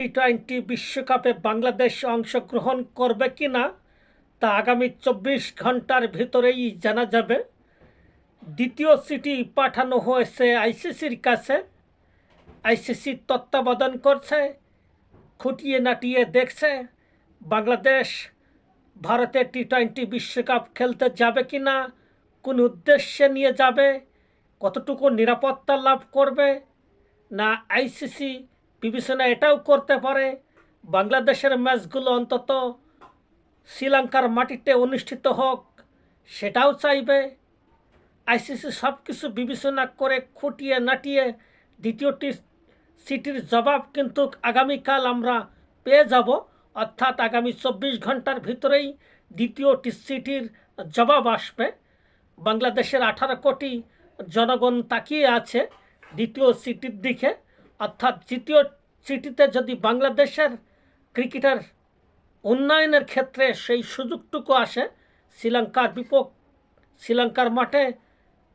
T twenty বিশ্বকাপে বাংলাদেশ অংশগ্রহণ করবে কি না, তা আগামী চব্বিশ ঘণ্টার ভিতরেই জানা যাবে। দ্বিতীয় সিটি পাঠানো হয়েছে আইসিসির কাছে। আইসিসি তত্ত্বাবধান করছে, খুঁটিয়ে নাটিয়ে দেখছে বাংলাদেশ ভারতের টি টোয়েন্টি বিশ্বকাপ খেলতে যাবে কি না, কোন উদ্দেশ্যে নিয়ে যাবে, কতটুকু নিরাপত্তা লাভ করবে, না আইসিসি বিবেচনা এটাও করতে পারে, বাংলাদেশের ম্যাচগুলো অন্তত শ্রীলঙ্কার মাটিতে অনুষ্ঠিত হোক, সেটাও চাইবে। আইসিসি সব কিছু বিবেচনা করে খুঁটিয়ে নাটিয়ে দ্বিতীয়টি সিটির জবাব কিন্তু আগামীকাল আমরা পেয়ে যাব, অর্থাৎ আগামী চব্বিশ ঘণ্টার ভিতরেই দ্বিতীয়টি সিটির জবাব আসবে। বাংলাদেশের আঠারো কোটি জনগণ তাকিয়ে আছে দ্বিতীয় সিটির দিকে, অর্থাৎ দ্বিতীয় সিটিতে যদি বাংলাদেশের ক্রিকেটার উন্নয়নের ক্ষেত্রে সেই সুযোগটুকু আসে, শ্রীলঙ্কার বিপক শ্রীলঙ্কার মাঠে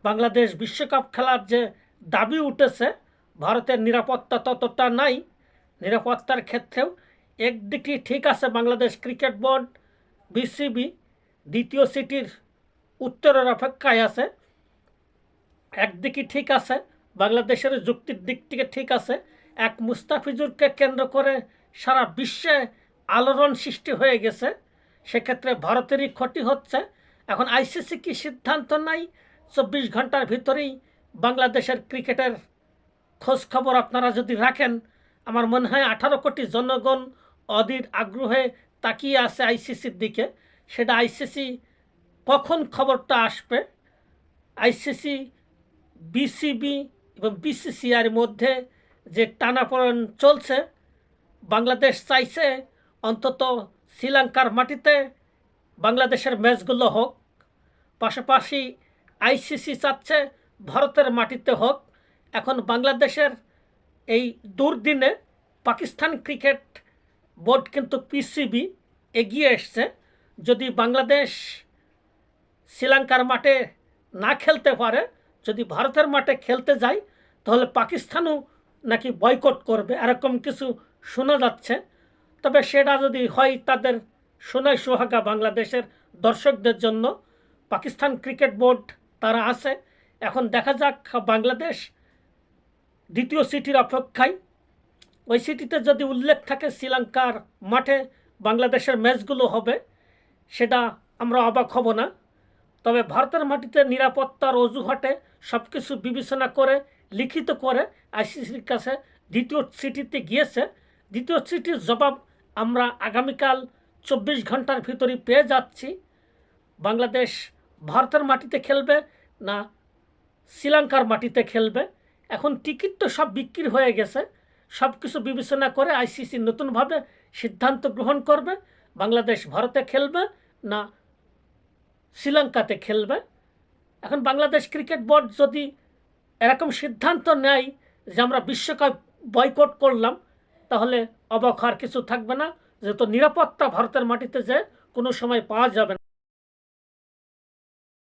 বাংলাদেশ বিশ্বকাপ খেলার যে দাবি উঠেছে, ভারতের নিরাপত্তা ততটা নাই। নিরাপত্তার ক্ষেত্রেও একদিকটি ঠিক আছে বাংলাদেশ ক্রিকেট বোর্ড, বিসিবি, দ্বিতীয় সিটির উত্তরের অপেক্ষায় আছে। একদিকে ঠিক আছে, বাংলাদেশের যুক্তির দিক থেকে ঠিক আছে এক মুস্তাফিজুরকে কেন্দ্র করে সারা বিশ্বে আলোড়ন সৃষ্টি হয়ে গেছে। সেক্ষেত্রে ভারতেরই ক্ষতি হচ্ছে। এখন আইসিসি কি সিদ্ধান্ত নাই চব্বিশ ঘণ্টার ভিতরেই বাংলাদেশের ক্রিকেটের খোঁজ খবর আপনারা যদি রাখেন, আমার মনে হয় আঠারো কোটি জনগণ অধীর আগ্রহে তাকিয়ে আছে আইসিসির দিকে। সেটা আইসিসি কখন খবরটা আসবে? আইসিসি, বিসিবি এবং বিসিসিআর মধ্যে যে টানাপড়েন চলছে, বাংলাদেশ চাইছে অন্তত শ্রীলঙ্কার মাটিতে বাংলাদেশের ম্যাচগুলো হোক। পাশাপাশি আইসিসি চাচ্ছে ভারতের মাটিতে হোক। এখন বাংলাদেশের এই দুর্দিনে পাকিস্তান ক্রিকেট বোর্ড কিন্তু পিসিবি এগিয়ে এসছে। যদি বাংলাদেশ শ্রীলঙ্কার মাঠে না খেলতে পারে, যদি ভারতের মাঠে খেলতে যায়, তাহলে পাকিস্তানও নাকি বয়কট করবে, এরকম কিছু শোনা যাচ্ছে। তবে সেটা যদি হয় তাদের সোনায় সোহাগা বাংলাদেশের দর্শকদের জন্য। পাকিস্তান ক্রিকেট বোর্ড তারা আছে। এখন দেখা যাক বাংলাদেশ দ্বিতীয় সিটির অপেক্ষায়। ওই সিটিতে যদি উল্লেখ থাকে শ্রীলঙ্কার মাঠে বাংলাদেশের ম্যাচগুলো হবে, সেটা আমরা অবাক হব না। তবে ভারতের মাটিতে নিরাপত্তার অজুহাটে সব কিছু বিবেচনা করে লিখিত করে আইসিসির কাছে দ্বিতীয় সিটিতে গিয়েছে। দ্বিতীয় সিটির জবাব আমরা আগামীকাল চব্বিশ ঘণ্টার ভিতরে পেয়ে যাচ্ছি। বাংলাদেশ ভারতের মাটিতে খেলবে না শ্রীলঙ্কার মাটিতে খেলবে? এখন টিকিট তো সব বিক্রি হয়ে গেছে। সব কিছু বিবেচনা করে আইসিসি নতুনভাবে সিদ্ধান্ত গ্রহণ করবে। বাংলাদেশ ভারতে খেলবে না শ্রীলঙ্কাতে খেলবে? এখন বাংলাদেশ ক্রিকেট বোর্ড যদি এরকম সিদ্ধান্ত নেয় যে আমরা বিশ্বকাপ বয়কট করলাম, তাহলে অবাক কিছু থাকবে না। যেহেতু নিরাপত্তা ভারতের মাটিতে যে কোনো সময় পাওয়া যাবে না।